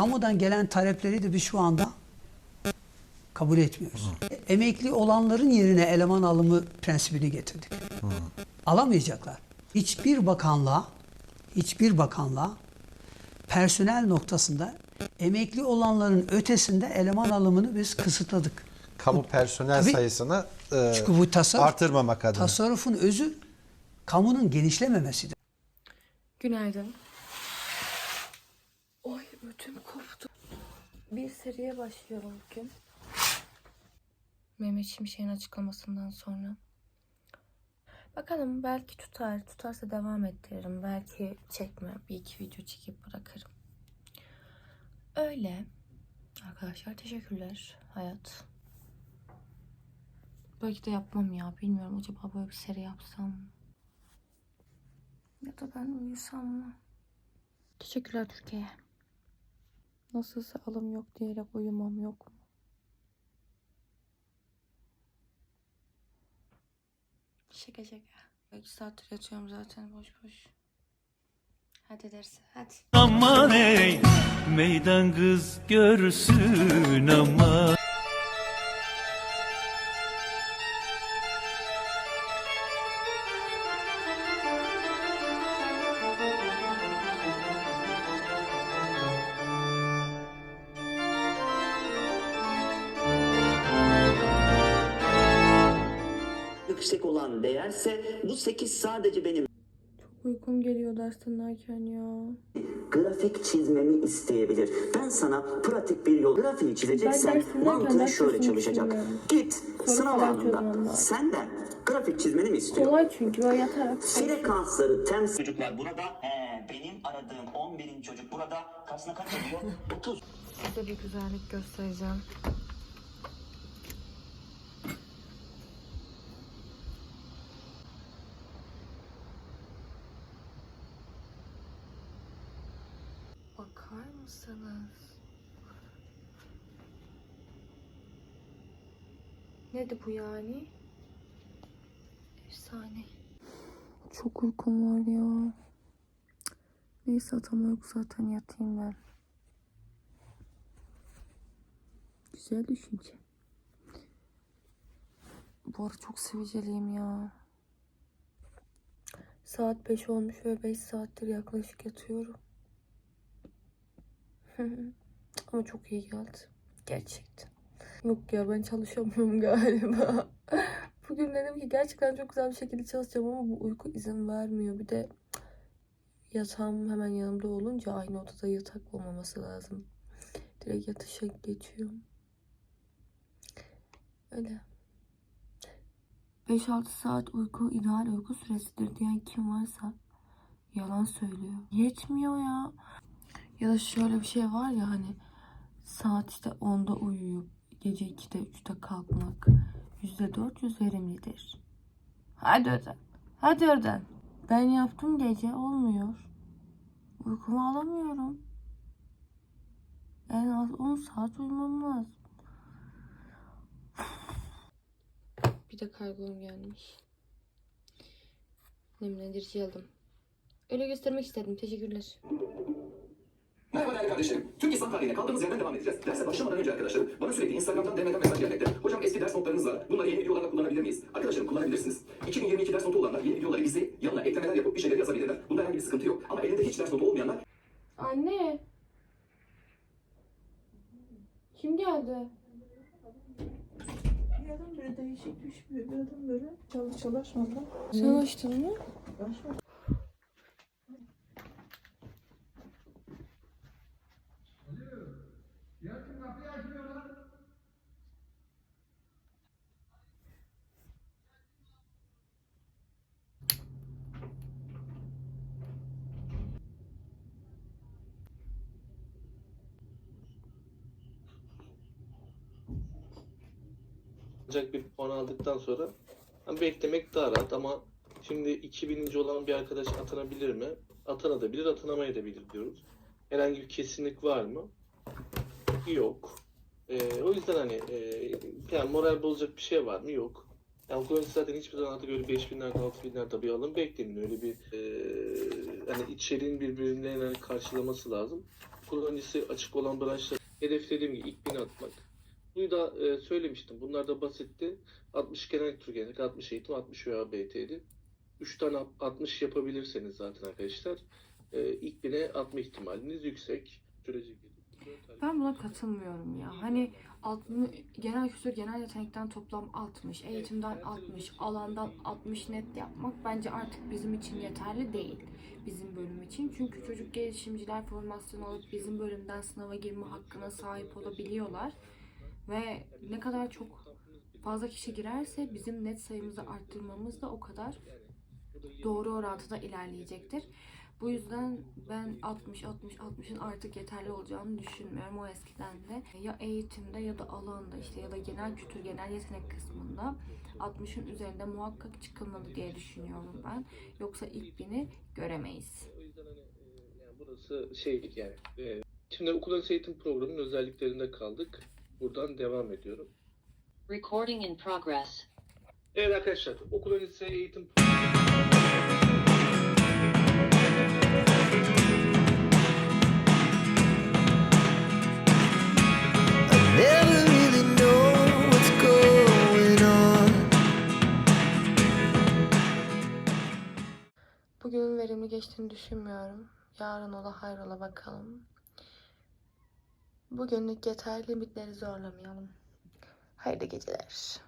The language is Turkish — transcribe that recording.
kamudan gelen talepleri de biz şu anda kabul etmiyoruz. Emekli olanların yerine eleman alımı prensibini getirdik. Alamayacaklar. Hiçbir bakanlığa hiçbir bakanlığa personel noktasında emekli olanların ötesinde eleman alımını biz kısıtladık. Kamu personel Tabii. sayısını e, Çünkü bu tasarruf, artırmamak adına. tasarrufun özü kamunun genişlememesidir. Günaydın. Ödüm koptu. Bir seriye başlıyorum bugün. Mehmet Şimşek'in açıklamasından sonra. Bakalım belki tutar. Tutarsa devam ettiririm. Belki çekmem. Bir iki video çekip bırakırım. Öyle. Arkadaşlar teşekkürler. Hayat. Belki de yapmam ya. Bilmiyorum acaba böyle bir seri yapsam? Ya da ben uyusam mı? Teşekkürler Türkiye. Nasılsa alım yok diyerek uyumam yok mu? Şaka şaka. 2 saattir yatıyorum zaten boş boş. Hadi derse hadi. Aman ey meydan kız görsün ama değerse bu 8 sadece benim Uykum geliyor ders dinlerken ya. grafik çizmemi isteyebilir. Ben sana pratik bir yol grafiği çizeceksen ders dinlerken mantığı ders şöyle çözmeyi çalışacak. Git Soru sınav falan anında senden grafik çizmeni mi istiyor? Kolay çünkü böyle yatarak. Frekansları temsil... Çocuklar burada he, benim aradığım 11. çocuk burada kaçına kaç ediyor? 30. Size bir güzellik göstereceğim. Bakar mısınız? Nedir bu yani? Efsane. Çok uykum var ya. Neyse atam yok zaten yatayım ben. Güzel düşünce. Bu ara çok sivilceliyim ya. Saat 5 olmuş ve 5 saattir yaklaşık yatıyorum. Ama çok iyi geldi. Gerçekten. Yok ya ben çalışamıyorum galiba. Bugün dedim ki gerçekten çok güzel bir şekilde çalışacağım ama bu uyku izin vermiyor. Bir de yatağım hemen yanımda olunca aynı odada yatak olmaması lazım. Direkt yatışa geçiyorum. Öyle. 5-6 saat uyku ideal uyku süresidir diyen kim varsa yalan söylüyor. Yetmiyor ya. Ya da şöyle bir şey var ya hani saat işte 10'da uyuyup gece 2'de 3'te kalkmak %400 verimlidir. Hadi oradan. Hadi oradan. Ben yaptım gece olmuyor. Uykumu alamıyorum. En az 10 saat uyumam lazım. Bir de kargom gelmiş. Nemlendirici aldım. Öyle göstermek istedim. Teşekkürler. Kardeşlerim. Türk İslam tarihine kaldığımız yerden devam edeceğiz. Derse başlamadan önce arkadaşlarım bana sürekli Instagram'dan DM'den mesaj gelmekte. Hocam eski ders notlarınız var. Bunları yeni videolarla kullanabilir miyiz? Arkadaşlarım kullanabilirsiniz. 2022 ders notu olanlar yeni videoları izleyip yanına eklemeler yapıp bir şeyler yazabilirler. Bunda herhangi bir sıkıntı yok. Ama elinde hiç ders notu olmayanlar Anne. Kim geldi? Bir adam böyle değişik düşmüyor. Bir adam böyle çalış çalışmadan. Sen açtın mı? Başka alacak bir puan aldıktan sonra hani beklemek daha rahat ama şimdi 2000. olan bir arkadaş atanabilir mi? Atanabilir, atanamayabilir diyoruz. Herhangi bir kesinlik var mı? Yok. Ee, o yüzden hani e, yani moral bozacak bir şey var mı? Yok. Yani öncesi zaten hiçbir zaman artık öyle 5000'lerde 6000'lerde bir alım beklemiyor. Öyle bir e, hani içeriğin birbirine yani karşılaması lazım. öncesi açık olan branşlar hedeflediğim gibi ilk bini atmak. Bunu da e, söylemiştim. Bunlar da basitti. 60 genel kültür gelenek, 60 eğitim, 60 ÖABT'ydi. 3 tane 60 yapabilirseniz zaten arkadaşlar e, ilk bine atma ihtimaliniz yüksek. Sürece Ben buna katılmıyorum ya. Hani 60, genel kültür, genel yetenekten toplam 60, eğitimden 60, alandan 60 net yapmak bence artık bizim için yeterli değil. Bizim bölüm için. Çünkü çocuk gelişimciler formasyonu alıp bizim bölümden sınava girme hakkına sahip olabiliyorlar. Ve ne kadar çok fazla kişi girerse bizim net sayımızı arttırmamız da o kadar doğru orantıda ilerleyecektir. Bu yüzden ben 60 60 60'ın artık yeterli olacağını düşünmüyorum o eskiden de. Ya eğitimde ya da alanda işte ya da genel kültür genel yetenek kısmında 60'ın üzerinde muhakkak çıkılmalı diye düşünüyorum ben. Yoksa ilk bini göremeyiz. Hani e, yani burası şey yani e, şimdi okul eğitim programının özelliklerinde kaldık. Buradan devam ediyorum. Recording in progress. Evet arkadaşlar okul öncesi eğitim Never really know what's going on. Bugün verimli geçtiğini düşünmüyorum. Yarın ola hayrola bakalım. Bugünlük yeter limitleri zorlamayalım. Hayırlı geceler.